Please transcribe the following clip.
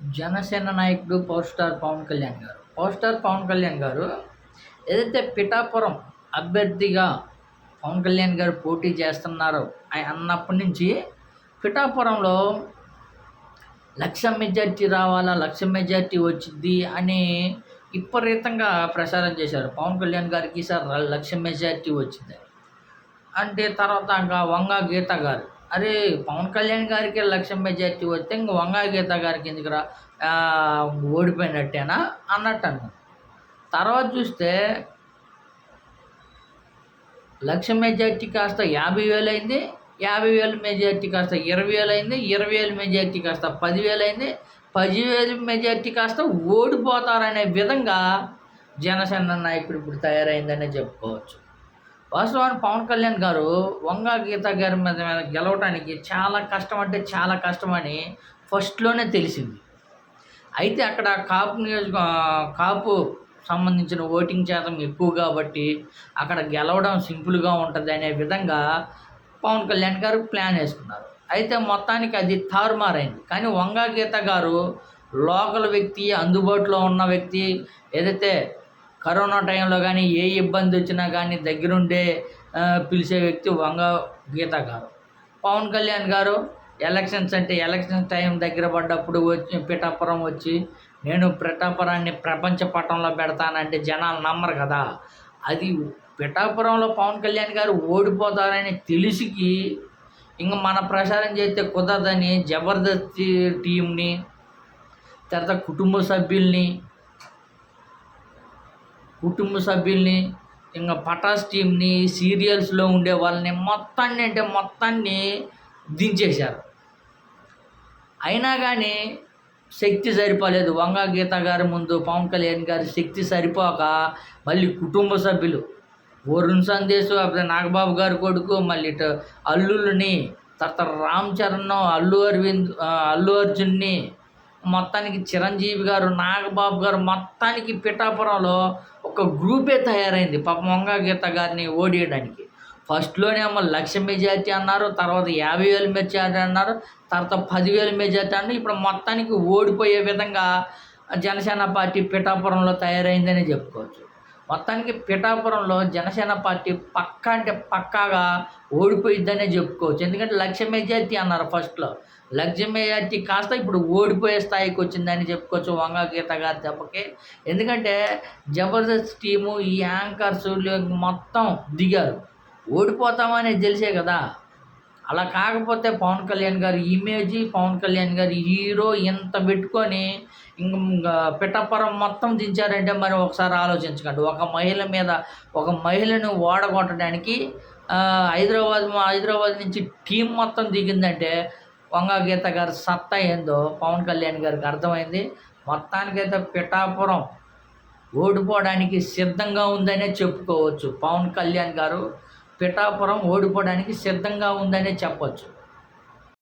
జనసేన నాయకుడు power star Pawan Kalyan గారు. Power star Pawan Kalyan గారు ఏదైతే పిఠాపురం అభ్యర్థిగా పవన్ కళ్యాణ్ గారు పోటీ చేస్తున్నారో అన్నప్పటి నుంచి పిఠాపురంలో లక్ష మెజార్టీ రావాలా లక్ష మెజార్టీ వచ్చింది అని విపరీతంగా ప్రచారం చేశారు. పవన్ కళ్యాణ్ గారికి సార్ లక్ష మెజార్టీ వచ్చింది. అంటే తర్వాత ఇంకా వంగ గీత గారు అరే పవన్ కళ్యాణ్ గారికి లక్ష మెజార్టీ వస్తే ఇంక వంగా గీత గారికి ఎందుకురా? ఓడిపోయినట్టేనా? అన్నట్టు అన్నాను తర్వాత చూస్తే లక్ష మెజార్టీ కాస్త యాభై వేలు అయింది యాభై వేల మెజార్టీ కాస్త ఇరవై వేలు అయింది ఇరవై వేల మెజార్టీ కాస్త పదివేలు అయింది పదివేల మెజార్టీ కాస్త ఓడిపోతారనే విధంగా జనసేన నాయకుడు ఇప్పుడు తయారైందనే చెప్పుకోవచ్చు. వాస్తవానికి పవన్ కళ్యాణ్ గారు వంగా గీత గారి మీద మీద గెలవటానికి చాలా కష్టం అంటే చాలా కష్టమని ఫస్ట్లోనే తెలిసింది. అయితే అక్కడ కాపు నియోజక కాపు సంబంధించిన ఓటింగ్ శాతం ఎక్కువ కాబట్టి అక్కడ గెలవడం సింపుల్గా ఉంటుంది అనే విధంగా పవన్ కళ్యాణ్ గారు ప్లాన్ వేసుకున్నారు. అయితే మొత్తానికి అది తారుమారైంది. కానీ వంగా గీత గారు లోకల్ వ్యక్తి అందుబాటులో ఉన్న వ్యక్తి ఏదైతే కరోనా టైంలో కానీ ఏ ఇబ్బంది వచ్చినా కానీ దగ్గరుండే పిలిచే వ్యక్తి వంగ గీత గారు. పవన్ కళ్యాణ్ గారు ఎలక్షన్స్ అంటే ఎలక్షన్ టైం దగ్గర పడ్డప్పుడు వచ్చి పిఠాపురం వచ్చి నేను పిఠాపురాన్ని ప్రపంచ పటంలో పెడతానంటే జనాలు నమ్మరు కదా. అది పిఠాపురంలో పవన్ కళ్యాణ్ గారు ఓడిపోతారని తెలిసికి ఇంక మన ప్రచారం చేస్తే కుదరదని జబర్దస్త్ టీంని తర్వాత కుటుంబ సభ్యుల్ని కుటుంబ సభ్యుల్ని ఇంకా పటాస్ టీమ్ని సీరియల్స్లో ఉండే వాళ్ళని మొత్తాన్ని అంటే మొత్తాన్ని దించేశారు. అయినా కానీ శక్తి సరిపోలేదు. వంగ గీత గారి ముందు పవన్ కళ్యాణ్ గారి శక్తి సరిపోక మళ్ళీ కుటుంబ సభ్యులు వరుణ్ సందేశ్ అప్పుడు నాగబాబు గారి కొడుకు మళ్ళీ ఇటు అల్లుల్ని తర్వాత రామ్ చరణ్ అల్లు అరవింద్ అల్లు అర్జున్ని మొత్తానికి చిరంజీవి గారు నాగబాబు గారు మొత్తానికి పిఠాపురంలో ఒక గ్రూపే తయారైంది. పాప వంగ గీత గారిని ఓడియడానికి. ఫస్ట్లోనేమో లక్ష మెజార్టీ అన్నారు తర్వాత యాభై వేల మెజార్టీ అన్నారు తర్వాత పదివేల మెజార్టీ అన్నారు. ఇప్పుడు మొత్తానికి ఓడిపోయే విధంగా జనసేన పార్టీ పిఠాపురంలో తయారైందని చెప్పుకోవచ్చు. మొత్తానికి పిఠాపురంలో జనసేన పార్టీ పక్కా అంటే పక్కాగా ఓడిపోయిద్దనే చెప్పుకోవచ్చు. ఎందుకంటే లక్ష్య మెజార్టీ అన్నారు ఫస్ట్లో. లక్ష్య మెజార్టీ కాస్త ఇప్పుడు ఓడిపోయే స్థాయికి వచ్చిందని చెప్పుకోవచ్చు వంగ గీత గారి దెబ్బకి. ఎందుకంటే జబర్దస్త్ టీము ఈ యాంకర్స్ మొత్తం దిగారు. ఓడిపోతామని తెలిసే కదా. అలా కాకపోతే పవన్ కళ్యాణ్ గారి ఇమేజ్ పవన్ కళ్యాణ్ గారి హీరో ఇంత పెట్టుకొని ఇంకా పిఠాపురం మొత్తం దించారంటే మరి ఒకసారి ఆలోచించకండి. ఒక మహిళ మీద ఒక మహిళను ఓడగొట్టడానికి హైదరాబాద్ హైదరాబాద్ నుంచి టీం మొత్తం దిగిందంటే వంగ గీత గారి సత్తా ఏందో పవన్ కళ్యాణ్ గారికి అర్థమైంది. మొత్తానికైతే పిఠాపురం ఓడిపోవడానికి సిద్ధంగా ఉందనే చెప్పుకోవచ్చు పవన్ కళ్యాణ్ గారు. పిఠాపురం ఓడిపోవడానికి సిద్ధంగా ఉందనే చెప్పొచ్చు.